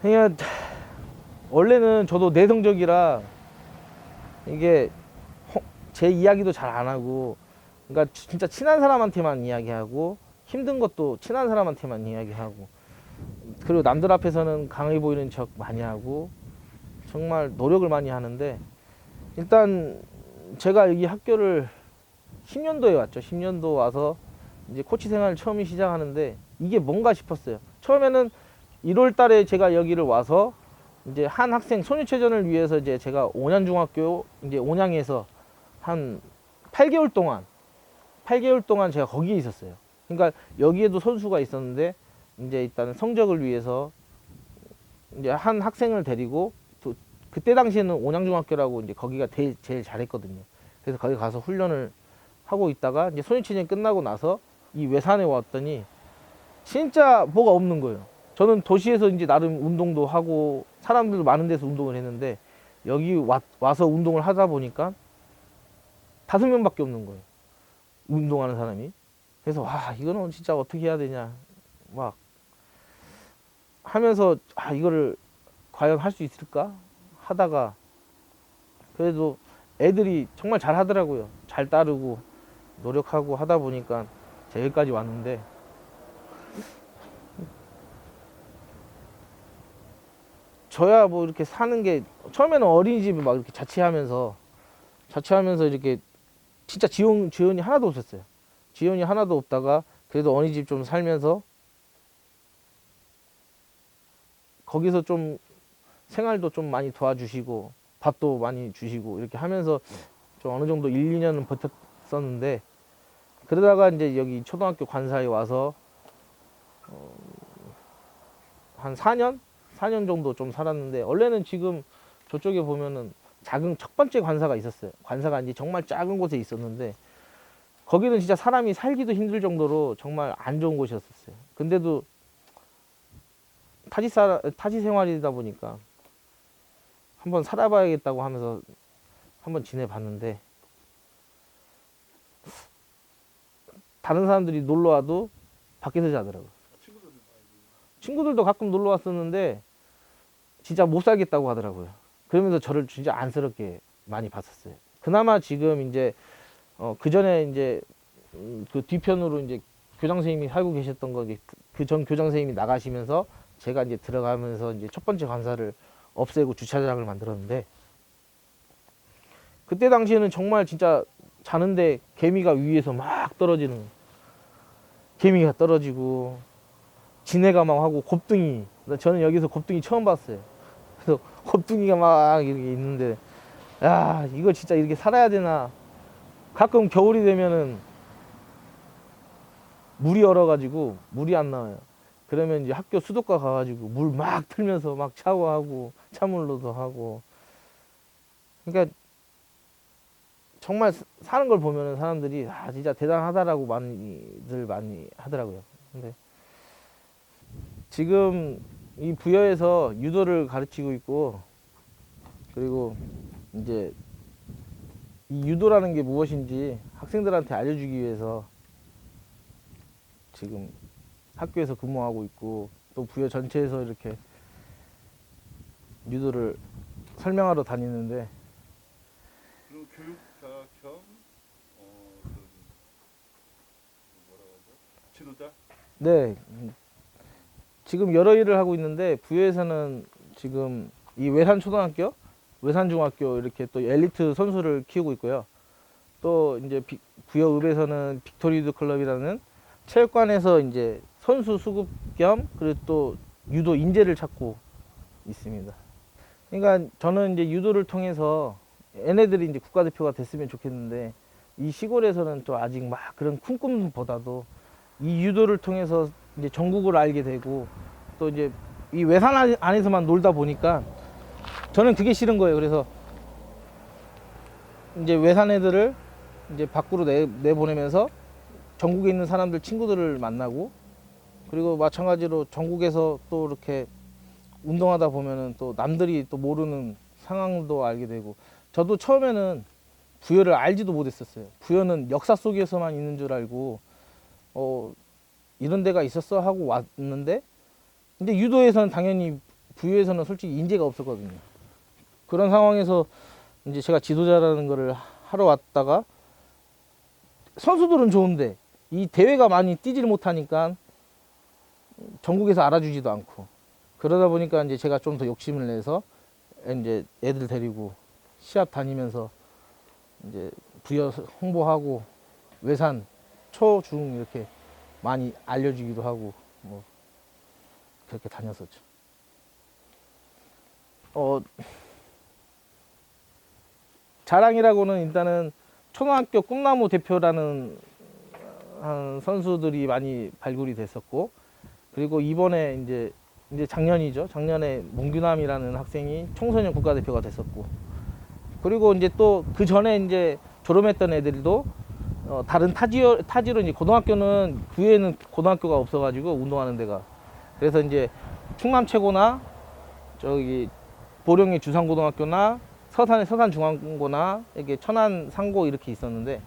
그냥 원래는 저도 내성적이라 이게 허- 제 이야기도 잘 안 하고 그러니까 지- 진짜 친한 사람한테만 이야기하고 힘든 것도 친한 사람한테만 이야기하고 그리고 남들 앞에서는 강해 보이는 척 많이 하고 정말 노력을 많이 하는데 일단 제가 여기 학교를 10년도에 왔죠. 10년도 와서 이제 코치 생활 처음 시작하는데 이게 뭔가 싶었어요. 처음에는 1월 달에 제가 여기를 와서 이제 한 학생 소녀체전을 위해서 이제 제가 온양 중학교 이제 온양에서 한 8개월 동안 8개월 동안 제가 거기에 있었어요. 그러니까 여기에도 선수가 있었는데 이제 일단은 성적을 위해서 이제 한 학생을 데리고 또 그때 당시에는 온양중학교라고 이제 거기가 제일, 제일 잘했거든요. 그래서 거기 가서 훈련을 하고 있다가 이제 소녀체전 끝나고 나서 이 외산에 왔더니 진짜 뭐가 없는 거예요. 저는 도시에서 이제 나름 운동도 하고 사람들 많은 데서 운동을 했는데 여기 와, 와서 운동을 하다 보니까 다섯 명밖에 없는 거예요. 운동하는 사람이. 그래서 와 이거는 진짜 어떻게 해야 되냐 막 하면서 아 이거를 과연 할 수 있을까 하다가 그래도 애들이 정말 잘 하더라고요. 잘 따르고 노력하고 하다 보니까 제가 여기까지 왔는데 저야 뭐 이렇게 사는 게 처음에는 어린이집을 막 이렇게 자취하면서 자취하면서 이렇게 진짜 지원 지원이 하나도 없었어요. 지원이 하나도 없다가 그래도 어린이집 좀 살면서 거기서 좀 생활도 좀 많이 도와주시고 밥도 많이 주시고 이렇게 하면서 좀 어느 정도 1, 2년은 버텼었는데 그러다가 이제 여기 초등학교 관사에 와서 어, 한 4년? 4년 정도 좀 살았는데 원래는 지금 저쪽에 보면은 작은 첫 번째 관사가 있었어요. 관사가 이제 정말 작은 곳에 있었는데 거기는 진짜 사람이 살기도 힘들 정도로 정말 안 좋은 곳이었었어요. 근데도 타지 사 타지 생활이다 보니까 한번 살아봐야겠다고 하면서 한번 지내봤는데 다른 사람들이 놀러 와도 밖에서 자더라고요. 친구들도 가끔 놀러 왔었는데 진짜 못 살겠다고 하더라고요. 그러면서 저를 진짜 안쓰럽게 많이 봤었어요. 그나마 지금 이제 어, 그 전에 이제 음, 그 뒤편으로 이제 교장 선생님이 살고 계셨던 거 그 전 교장 선생님이 나가시면서 제가 이제 들어가면서 이제 첫 번째 관사를 없애고 주차장을 만들었는데 그때 당시에는 정말 진짜 자는데 개미가 위에서 막 떨어지는 개미가 떨어지고 지네가 막 하고 곱둥이 저는 여기서 곱둥이 처음 봤어요. 그래서 곱둥이가 막 이렇게 있는데 야 이거 진짜 이렇게 살아야 되나 가끔 겨울이 되면은 물이 얼어가지고 물이 안 나와요. 그러면 이제 학교 수도가 가가지고 물 막 틀면서 막 샤워하고 찬물로도 하고 그러니까 정말 사- 사는 걸 보면은 사람들이 아 진짜 대단하다라고 많이들 많이 하더라고요. 근데 지금 이 부여에서 유도를 가르치고 있고 그리고 이제 이 유도라는 게 무엇인지 학생들한테 알려주기 위해서 지금 학교에서 근무하고 있고 또 부여 전체에서 이렇게 유도를 설명하러 다니는데 그리고 교육자 겸 어, 그 뭐라고 하죠? 지도자? 네 음, 지금 여러 일을 하고 있는데 부여에서는 지금 이 외산 초등학교, 외산 중학교 이렇게 또 엘리트 선수를 키우고 있고요. 또 이제 비- 부여읍에서는 빅토리드 클럽이라는 체육관에서 이제 선수 수급 겸 그리고 또 유도 인재를 찾고 있습니다. 그러니까 저는 이제 유도를 통해서 얘네들이 이제 국가대표가 됐으면 좋겠는데 이 시골에서는 또 아직 막 그런 큰 꿈보다도 이 유도를 통해서 이제 전국을 알게 되고 또 이제 이 외산 안- 안에서만 놀다 보니까 저는 그게 싫은 거예요. 그래서 이제 외산 애들을 이제 밖으로 내, 내보내면서 전국에 있는 사람들 친구들을 만나고 그리고 마찬가지로 전국에서 또 이렇게 운동하다 보면은 또 남들이 또 모르는 상황도 알게 되고 저도 처음에는 부여를 알지도 못했었어요. 부여는 역사 속에서만 있는 줄 알고 어 이런 데가 있었어 하고 왔는데 근데 유도에서는 당연히 부유에서는 솔직히 인재가 없었거든요. 그런 상황에서 이제 제가 지도자라는 거를 하러 왔다가 선수들은 좋은데 이 대회가 많이 뛰지를 못하니까 전국에서 알아주지도 않고 그러다 보니까 이제 제가 좀 더 욕심을 내서 이제 애들 데리고 시합 다니면서 이제 부여 홍보하고 외산 초, 중 이렇게 많이 알려주기도 하고 뭐 그렇게 다녔었죠. 어 자랑이라고는 일단은 초등학교 꿈나무 대표라는 한 선수들이 많이 발굴이 됐었고 그리고 이번에 이제 이제 작년이죠. 작년에 문규남이라는 학생이 청소년 국가대표가 됐었고 그리고 이제 또 그 전에 이제 졸업했던 애들도 어, 다른 타지어 타지로 이제 고등학교는 구에는 고등학교가 없어가지고 운동하는 데가. 그래서 이제 충남 최고나 저기 보령의 주상고등학교나 서산의 서산중앙고나 이게 천안 상고 이렇게 있었는데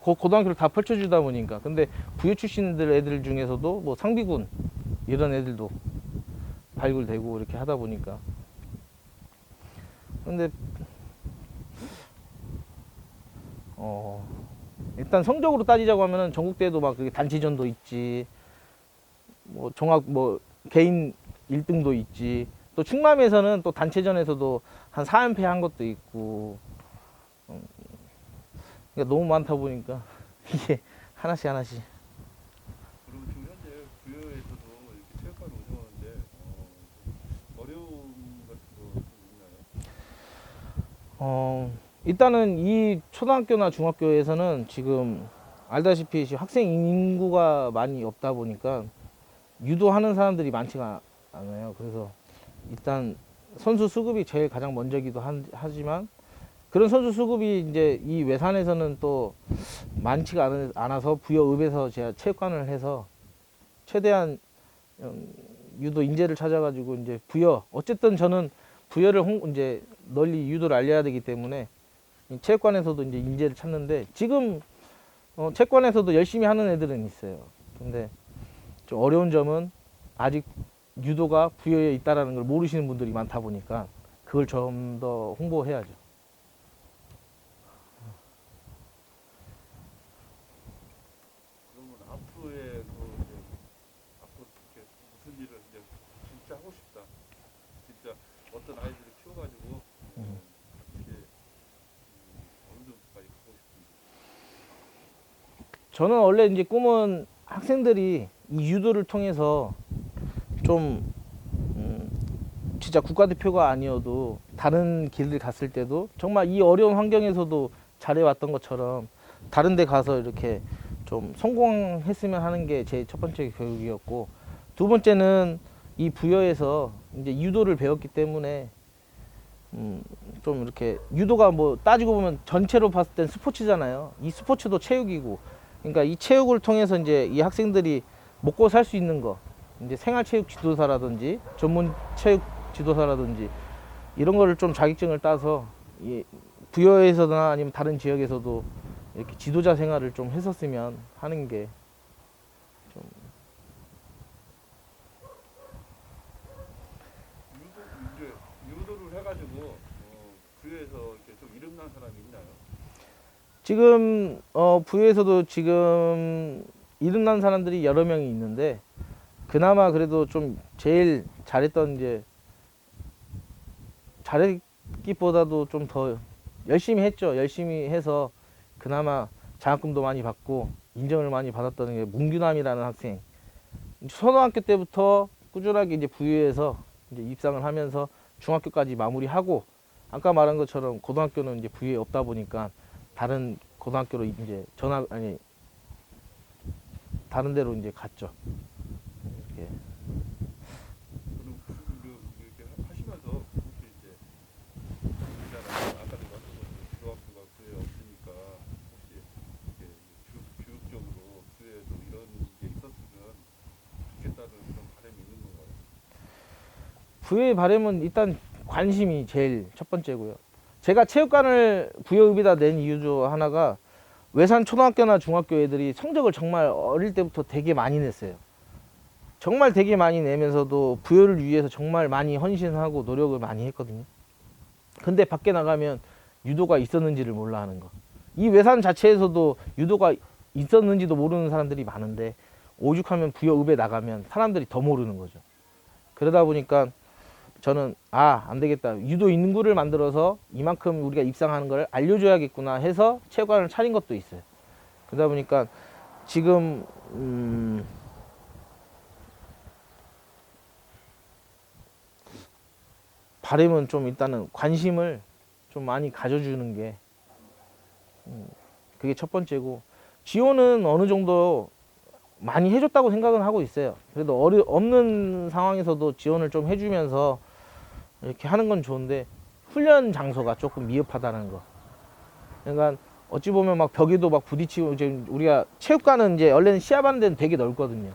고, 고등학교를 다 펼쳐주다 보니까. 근데 부유 출신들 애들 중에서도 뭐 상비군 이런 애들도 발굴되고 이렇게 하다 보니까. 근데 어. 일단 성적으로 따지자고 하면은 전국대회도 막 그게 단체전도 있지. 뭐 종합 뭐 개인 1등도 있지. 또 충남에서는 또 단체전에서도 한 4연패 한 것도 있고. 음, 그러니까 너무 많다 보니까 이게 하나씩 하나씩. 그리고 지금 현재 부여에서도 이렇게 체육관을 운영하는데 어, 어려움 같은 거좀 있나요? 어, 일단은 이 초등학교나 중학교에서는 지금 알다시피 학생 인구가 많이 없다 보니까 유도하는 사람들이 많지가 않아요. 그래서 일단 선수 수급이 제일 가장 먼저기도 한- 하지만 그런 선수 수급이 이제 이 외산에서는 또 많지가 않- 않아서 부여읍에서 제가 체육관을 해서 최대한 음, 유도 인재를 찾아가지고 이제 부여 어쨌든 저는 부여를 홍, 이제 널리 유도를 알려야 되기 때문에 이 체육관에서도 이제 인재를 찾는데 지금 어, 체육관에서도 열심히 하는 애들은 있어요. 근데 좀 어려운 점은 아직 유도가 부여에 있다라는 걸 모르시는 분들이 많다 보니까 그걸 좀 더 홍보해야죠. 그러면 앞으로의 그 이제 앞으로 이렇게 무슨 일을 이제 진짜 하고 싶다. 진짜 어떤 아이들을 키워가지고 음. 이렇게 음, 어느 정도까지 가고 싶은지. 저는 원래 이제 꿈은 학생들이 이 유도를 통해서 좀 음, 진짜 국가대표가 아니어도 다른 길을 갔을 때도 정말 이 어려운 환경에서도 잘해왔던 것처럼 다른 데 가서 이렇게 좀 성공했으면 하는 게 제 첫 번째 교육이었고 두 번째는 이 부여에서 이제 유도를 배웠기 때문에 음, 좀 이렇게 유도가 뭐 따지고 보면 전체로 봤을 땐 스포츠잖아요. 이 스포츠도 체육이고 그러니까 이 체육을 통해서 이제 이 학생들이 먹고 살 수 있는 거 이제 생활체육 지도사라든지 전문 체육 지도사라든지 이런 거를 좀 자격증을 따서 이 부여에서나 아니면 다른 지역에서도 이렇게 지도자 생활을 좀 했었으면 하는 게 유도 이제 유도를 해가지고 어, 부여에서 이렇게 좀 이름난 사람이 있나요? 지금 어 부에서도 지금 이름 난 사람들이 여러 명이 있는데 그나마 그래도 좀 제일 잘했던 이제 잘했기보다도 좀 더 열심히 했죠. 열심히 해서 그나마 장학금도 많이 받고 인정을 많이 받았던 게 문규남이라는 학생. 초등학교 때부터 꾸준하게 이제 부유에서 이제 입상을 하면서 중학교까지 마무리하고 아까 말한 것처럼 고등학교는 이제 부유에 없다 보니까 다른 고등학교로 이제 전학 아니 다른 데로 이제 갔죠. 이렇게. 건가요? 부여의 바람은 일단 관심이 제일 첫 번째고요. 제가 체육관을 부여읍에다 낸 이유 중 하나가 외산 초등학교나 중학교 애들이 성적을 정말 어릴 때부터 되게 많이 냈어요. 정말 되게 많이 내면서도 부여를 위해서 정말 많이 헌신하고 노력을 많이 했거든요. 근데 밖에 나가면 유도가 있었는지를 몰라 하는 거. 이 외산 자체에서도 유도가 있었는지도 모르는 사람들이 많은데 오죽하면 부여읍에 나가면 사람들이 더 모르는 거죠. 그러다 보니까 저는 아 안 되겠다 유도 인구를 만들어서 이만큼 우리가 입상하는 걸 알려줘야겠구나 해서 체육관을 차린 것도 있어요. 그러다 보니까 지금 음, 바람은 좀 일단은 관심을 좀 많이 가져주는 게 음, 그게 첫 번째고 지원은 어느 정도 많이 해줬다고 생각은 하고 있어요. 그래도 어리, 없는 상황에서도 지원을 좀 해주면서 이렇게 하는 건 좋은데 훈련 장소가 조금 미흡하다는 거. 그러니까 어찌 보면 막 벽에도 막 부딪히고 이제 우리가 체육관은 이제 원래는 시합하는 데는 되게 넓거든요.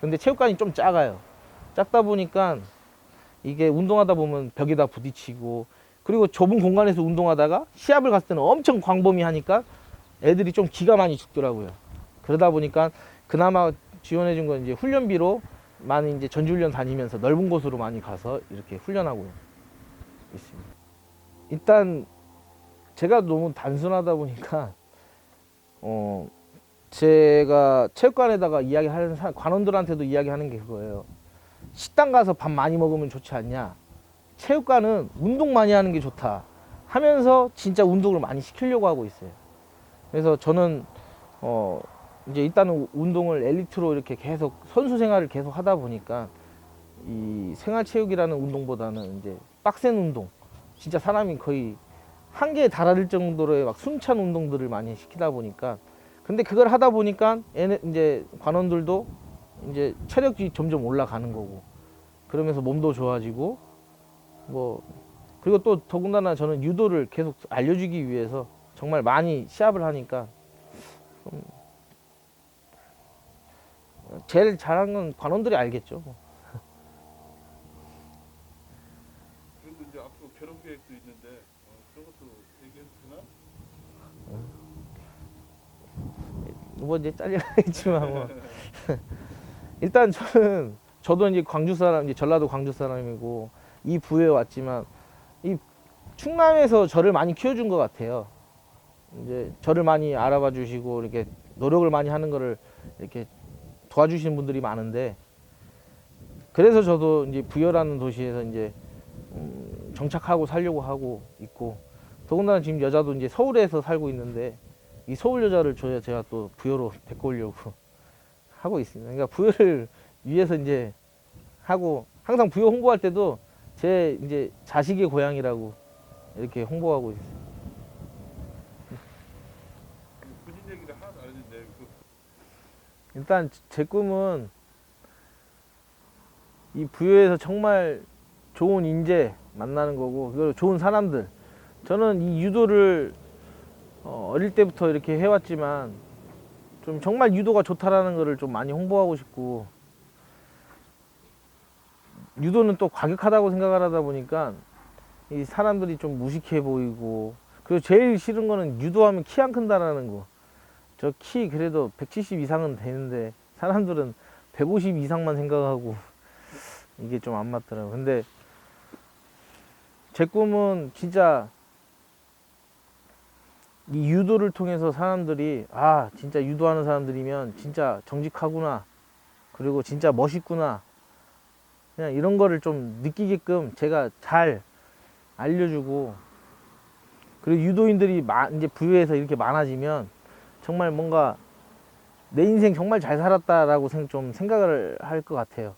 근데 체육관이 좀 작아요. 작다 보니까 이게 운동하다 보면 벽에다 부딪히고 그리고 좁은 공간에서 운동하다가 시합을 갔을 때는 엄청 광범위하니까 애들이 좀 기가 많이 죽더라고요. 그러다 보니까 그나마 지원해 준 건 이제 훈련비로 많이 이제 전지훈련 다니면서 넓은 곳으로 많이 가서 이렇게 훈련하고 있습니다. 일단 제가 너무 단순하다 보니까 어 제가 체육관에다가 이야기하는 사- 관원들한테도 이야기하는 게 그거예요. 식당 가서 밥 많이 먹으면 좋지 않냐? 체육관은 운동 많이 하는 게 좋다. 하면서 진짜 운동을 많이 시키려고 하고 있어요. 그래서 저는 어 이제 일단은 운동을 엘리트로 이렇게 계속 선수 생활을 계속 하다 보니까 이 생활체육이라는 운동보다는 이제 빡센 운동, 진짜 사람이 거의 한계에 달할 정도로의 막 숨찬 운동들을 많이 시키다 보니까. 근데 그걸 하다 보니까 얘네 이제 관원들도 이제 체력이 점점 올라가는 거고. 그러면서 몸도 좋아지고. 뭐 그리고 또 더군다나 저는 유도를 계속 알려주기 위해서 정말 많이 시합을 하니까 좀 제일 잘한 건 관원들이 알겠죠. 뭐. 그리고 이제 앞으로 결혼 계획도 있는데 어, 그런 것도 얘기해도 되나? 뭐 이제 잘려있지만 뭐 일단 저는 저도 이제 광주 사람 이제 전라도 광주 사람이고 이 부에 왔지만 이 충남에서 저를 많이 키워준 것 같아요. 이제 저를 많이 알아봐 주시고 이렇게 노력을 많이 하는 거를 이렇게 도와주시는 분들이 많은데 그래서 저도 이제 부여라는 도시에서 이제 음, 정착하고 살려고 하고 있고 더군다나 지금 여자도 이제 서울에서 살고 있는데 이 서울 여자를 줘야 제가 또 부여로 데리고 오려고 하고 있습니다. 그러니까 부여를 위해서 이제 하고 항상 부여 홍보할 때도 제 이제 자식의 고향이라고 이렇게 홍보하고 있어요. 그 본인 얘기를 하나도 안 했는데 그 일단 제 꿈은 이 부여에서 정말 좋은 인재 만나는 거고 그리고 좋은 사람들 저는 이 유도를 어, 어릴 때부터 이렇게 해왔지만 좀 정말 유도가 좋다라는 거를 좀 많이 홍보하고 싶고 유도는 또 과격하다고 생각을 하다 보니까 이 사람들이 좀 무식해 보이고 그리고 제일 싫은 거는 유도하면 키 안 큰다라는 거 저 키 그래도 170 이상은 되는데 사람들은 150 이상만 생각하고 이게 좀 안 맞더라고요. 근데 제 꿈은 진짜 이 유도를 통해서 사람들이 아 진짜 유도하는 사람들이면 진짜 정직하구나 그리고 진짜 멋있구나 그냥 이런 거를 좀 느끼게끔 제가 잘 알려주고 그리고 유도인들이 마- 이제 부여에서 이렇게 많아지면 정말 뭔가 내 인생 정말 잘 살았다라고 생- 좀 생각을 할 것 같아요.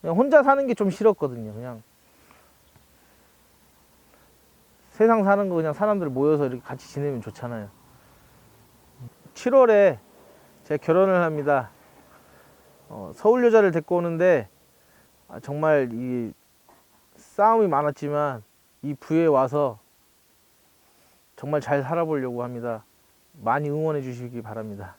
그냥 혼자 사는 게 좀 싫었거든요. 그냥 세상 사는 거 그냥 사람들 모여서 이렇게 같이 지내면 좋잖아요. 7월에 제가 결혼을 합니다. 어, 서울 여자를 데리고 오는데 아, 정말 이 싸움이 많았지만 이 부에 와서 정말 잘 살아보려고 합니다. 많이 응원해 주시기 바랍니다.